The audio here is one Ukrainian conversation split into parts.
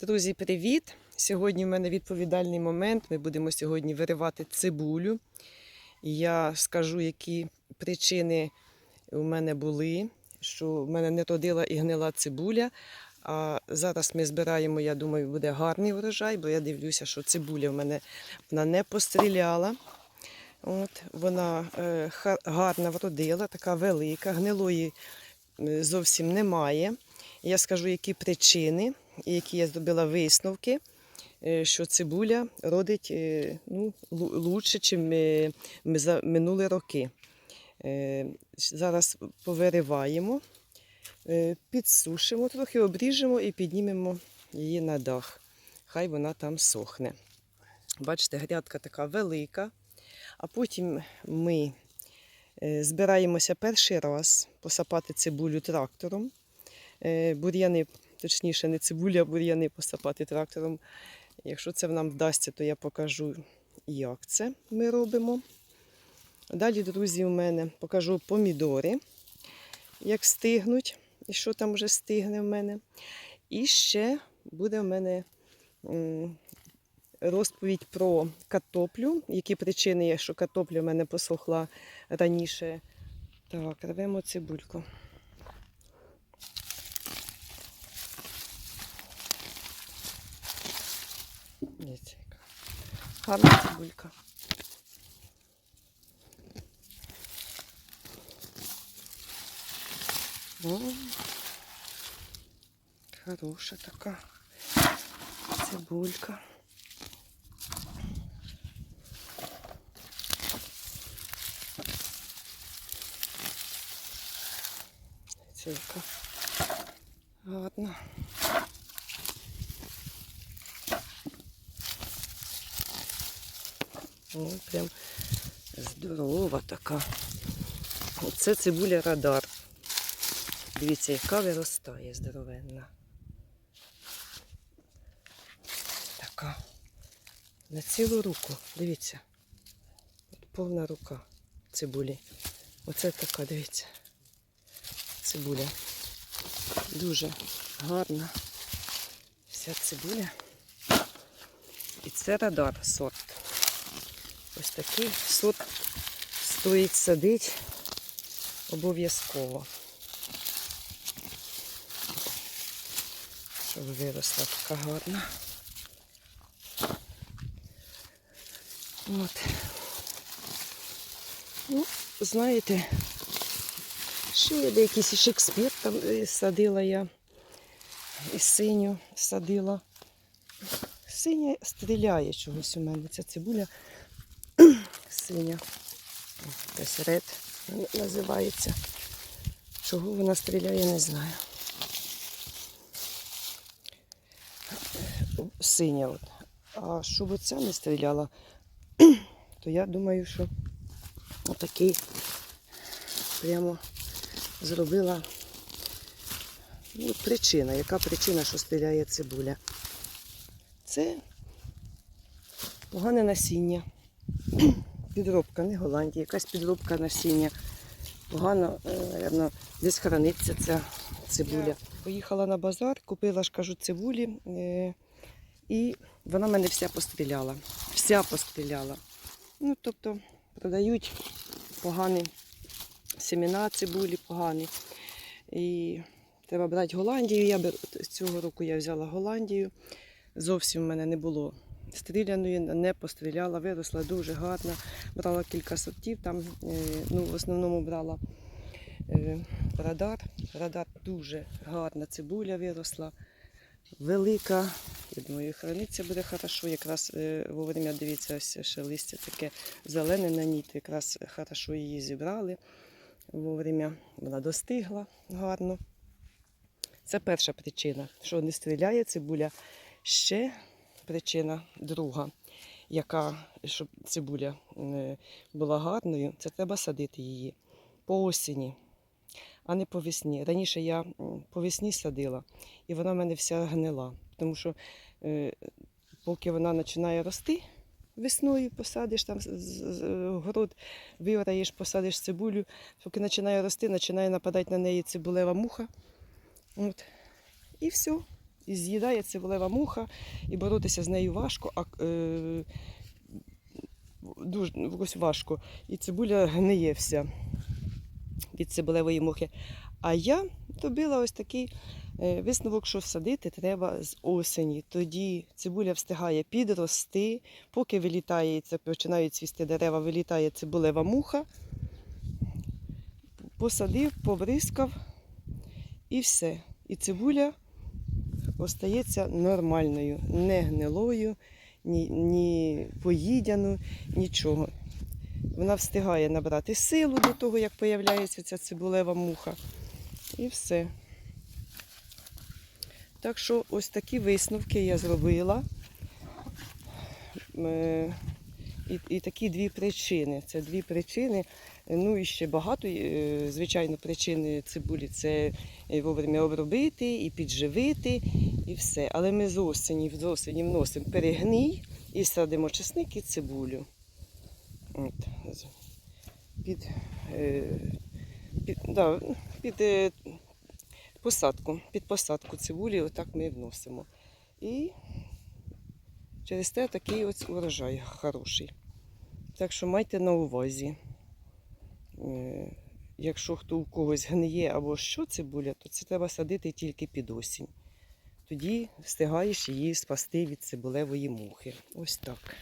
Друзі, привіт! Сьогодні в мене відповідальний момент. Ми будемо сьогодні виривати цибулю. Я скажу, які причини у мене були, що в мене не родила і гнила цибуля. А зараз ми збираємо, я думаю, буде гарний врожай, бо я дивлюся, що цибуля в мене вона не постріляла. От, вона е, гарна вродила, така велика, гнилої зовсім немає. Я скажу, які причини, і які я зробила висновки, е, що цибуля родить е, ну, лучше, ніж за минулі роки. Е, Зараз повириваємо, е, підсушимо трохи, обріжемо і піднімемо її на дах. Хай вона там сохне. Бачите, грядка така велика. А потім ми е, збираємося перший раз посапати цибулю трактором. Е, Бур'яни, точніше, не цибуля, а бур'яни посапати трактором. Якщо це нам вдасться, то я покажу, як це ми робимо. Далі, друзі, у мене покажу помідори, як стигнуть, і що там вже стигне в мене. І ще буде в мене розповідь про картоплю, які причини є, що картопля в мене посохла раніше. Так, рвемо цибульку. Дивіться, яка цибулька. О, хороша така цибулька. Це яка О, прям здорова така. Оце цибуля радар. Дивіться, яка виростає здоровенна. Така. На цілу руку. Дивіться. От повна рука цибулі. Оце така, дивіться. Цибуля. Дуже гарна. Вся цибуля. І це радар сорт. Ось такий сорт стоїть садити обов'язково. Щоб виросла така гарна. От. Ну, знаєте, ще є деякийсь і Шекспір там е, садила я. І синю садила. Синя стріляє чогось у мене. Ця цибуля синя. Якась ред називається. Чого вона стріляє, не знаю. Синя. От. А щоб оця не стріляла, то я думаю, що отакий прямо зробила ну, причина. Яка причина, що стріляє цибуля? Це погане насіння. Підробка, не Голландія, якась підробка насіння. Погано, е, мабуть, десь храниться ця цибуля. Поїхала на базар, купила ж кажу цибулі, е, і вона мене вся постріляла. Вся постріляла. Ну, тобто продають погані семена цибулі, погані. І треба брати Голландію. Я беру, цього року я взяла Голландію. Зовсім в мене не було стріляної, не постріляла, виросла дуже гарна. Брала кілька сортів, там е, ну, в основному брала е, радар. Радар дуже гарна цибуля виросла, велика. Я думаю, храниться буде хорошо. Якраз е, вовремя дивіться, ось ще листя таке зелене на ній, якраз хорошо її зібрали. Вовремя вона достигла гарно. Це перша причина, що не стріляє цибуля. Ще причина друга, яка, щоб цибуля е, була гарною, це треба садити її по осені, а не по весні. Раніше я по весні садила, і вона в мене вся гнила. Тому що е, поки вона починає рости, весною посадиш там город, виораєш, посадиш цибулю, поки починає рости, починає нападати на неї цибулева муха. От. І все. І з'їдає цибулева муха, і боротися з нею важко, а е, дуже ну, ось важко. І цибуля гниє вся від цибулевої мухи. А я робила ось такий е, висновок, що садити треба з осені. Тоді цибуля встигає підрости, поки вилітає, починають цвісти дерева, вилітає цибулева муха. Посадив, побризкав і все. І цибуля остається нормальною, не гнилою, ні, ні поїдяну, нічого. Вона встигає набрати силу до того, як появляється ця цибулева муха. І все. Так що ось такі висновки я зробила. Е, І, і такі дві причини. Це дві причини. Ну і ще багато, е, звичайно, причини цибулі це вовремя обробити, і підживити, і все. Але ми з осені, з осені вносимо перегній і садимо чесник і цибулю. От. Під, е, під, да, під е, посадку, під посадку цибулі отак ми вносимо. І через те такий ось урожай хороший. Так що майте на увазі. Е, Якщо хто у когось гниє або що цибуля, то це треба садити тільки під осінь. Тоді встигаєш її спасти від цибулевої мухи. Ось так.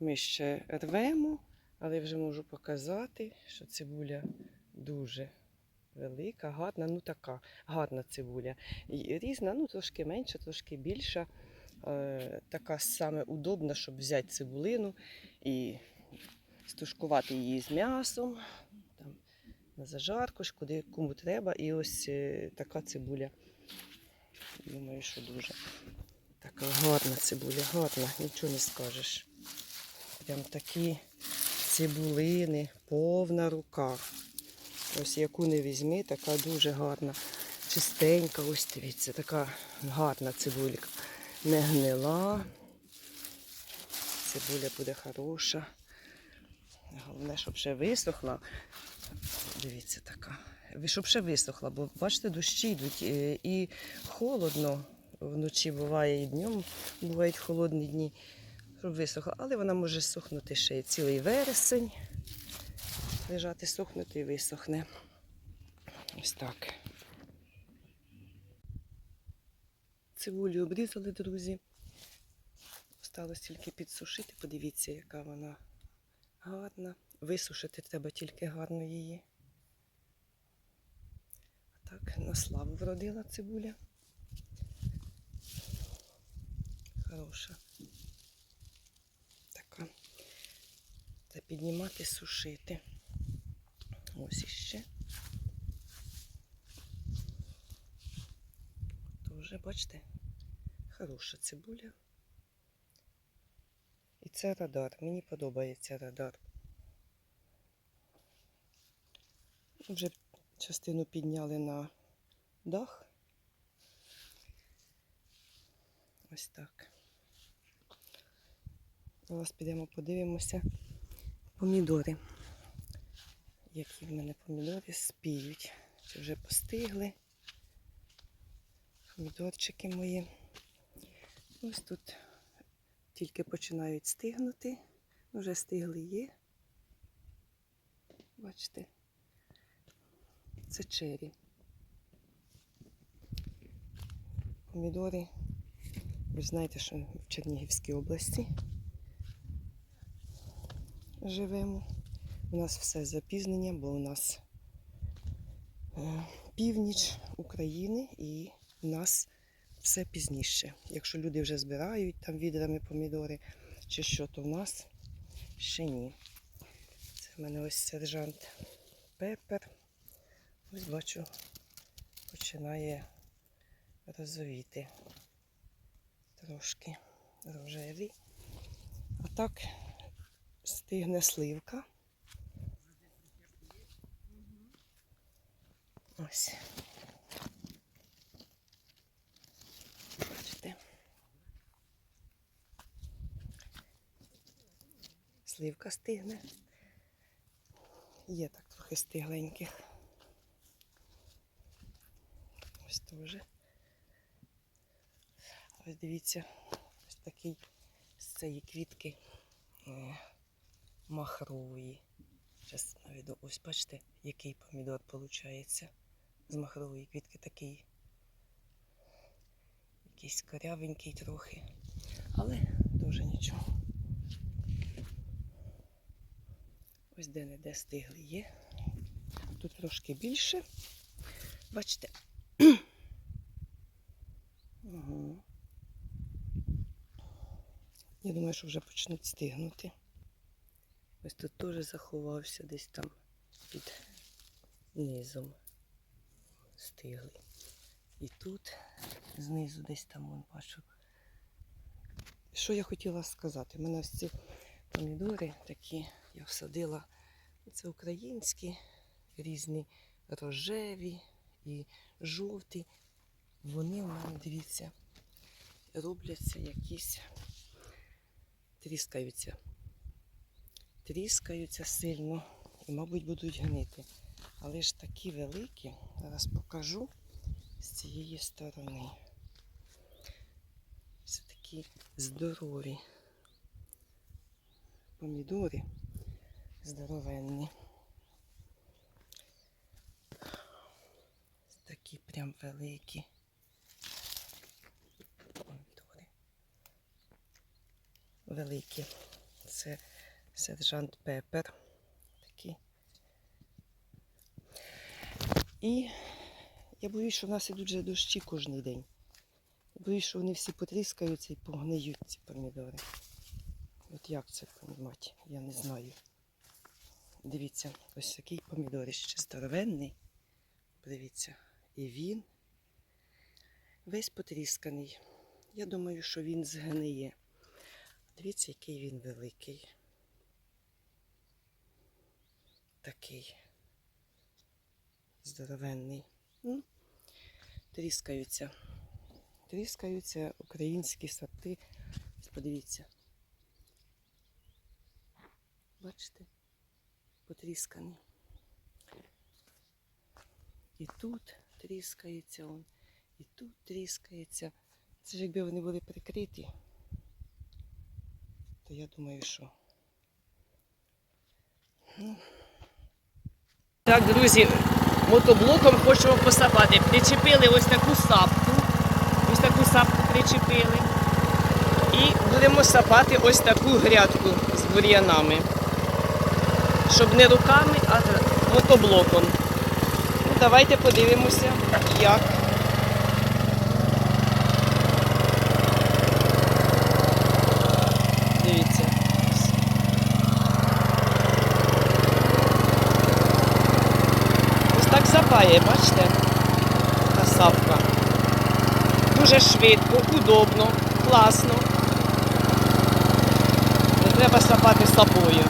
Ми ще рвемо, але вже можу показати, що цибуля дуже велика, гарна, ну така гарна цибуля. Різна, ну трошки менша, трошки більша. Е, така саме удобна, щоб взяти цибулину і стушкувати її з м'ясом, там, на зажарку, куди кому треба. І ось е, така цибуля. Думаю, що дуже така гарна цибуля, гарна, нічого не скажеш. Прям такі цибулини, повна рука. Ось яку не візьми, така дуже гарна, чистенька, ось дивіться, така гарна цибулька. Не гнила. Цибуля буде хороша. Головне, щоб ще висохла. Дивіться така. Щоб ще висохла, бо бачите, дощі йдуть е, і холодно. Вночі буває і днем бувають холодні дні, щоб висохла. Але вона може сохнути ще й цілий вересень. Лежати, сохнути і висохне. Ось так. Цибулю обрізали, друзі. Осталось тільки підсушити. Подивіться, яка вона гарна. Висушити треба тільки гарно її. А так, на славу вродила цибуля. Хороша. Така. Та піднімати, сушити. Ось іще. Тоже, бачите, хороша цибуля. І це радар. Мені подобається радар. Вже частину підняли на дах. Ось так. Зараз підемо подивимося помідори. Які в мене помідори спіють. Чи вже постигли. Помідорчики мої. Ось тут тільки починають стигнути. Вже стигли є. Бачите, це чері. Помідори. Ви знаєте, що в Чернігівській області живемо. У нас все з запізненням, бо у нас е, північ України і у нас все пізніше. Якщо люди вже збирають там відрами помідори чи що, то в нас ще ні. Це в мене ось сержант Пепер. Ось бачу, починає розовіти трошки рожеві. А так стигне сливка. Ось. Бачите. Сливка стигне. Є так трохи стигленьких. Ось теж. Ось дивіться, ось такий з цієї квітки е, махрової. Зараз наведу. Ось бачите, який помідор виходить. З махрової квітки такий. Якийсь корявенький трохи. Але дуже нічого. Ось де-не-де стигли є. Тут трошки більше. Бачите. Угу. Я думаю, що вже почнуть стигнути. Ось тут теж заховався десь там під низом. Стигли. І тут знизу десь там вон бачу. Що я хотіла сказати? У мене ось ці помідори такі, я всадила. Це українські, різні рожеві і жовті. Вони в мене, дивіться, робляться якісь, тріскаються. Тріскаються сильно і, мабуть, будуть гнити. Але ж такі великі, зараз покажу з цієї сторони. Все такі здорові помідори здоровенні. Такі прям великі помідори. Великі. Це сержант Пепер. Такі. І я боюсь, що в нас ідуть вже дощі кожен день. Боюсь, що вони всі потріскаються і погниють ці помідори. От як це понімати, я не знаю. Дивіться, ось такий помідор ще здоровенний. Дивіться, і він весь потрісканий. Я думаю, що він згниє. Дивіться, який він великий. Такий здоровенний. Ну, тріскаються. Тріскаються українські сорти. Подивіться. Бачите? Потріскані. І тут тріскається он, і тут тріскається. Це ж якби вони були прикриті, то я думаю, що. Ну. Так, друзі, мотоблоком хочемо посапати. Причепили ось таку сапку. Ось таку сапку причепили. І будемо сапати ось таку грядку з бур'янами. Щоб не руками, а мотоблоком. Ну, давайте подивимося, як. Дивіться. Ось так сапає, бачите? Сапка. Дуже швидко, удобно, класно. Не треба сапати сапою.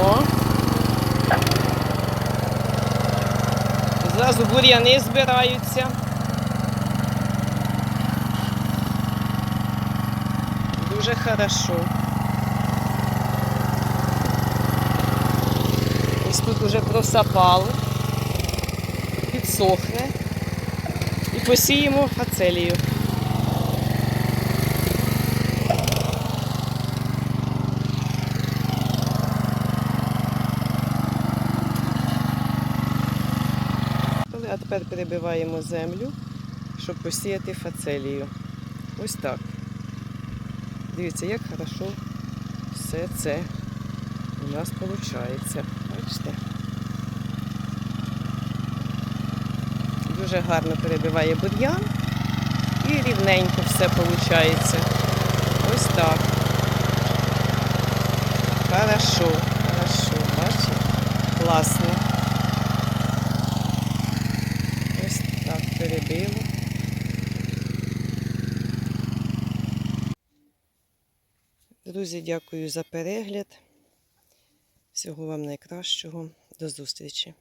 О. Зразу бур'яни збираються. Дуже хорошо. Ось тут уже просапали, підсохне і посіємо фацелію. А тепер перебиваємо землю, щоб посіяти фацелію. Ось так. Дивіться, як хорошо все це у нас виходить. Бачите? Дуже гарно перебиває бур'ян і рівненько все виходить. Ось так. Хорошо, хорошо, бачите? Класно. Ось так перебило. Друзі, дякую за перегляд. Всього вам найкращого. До зустрічі!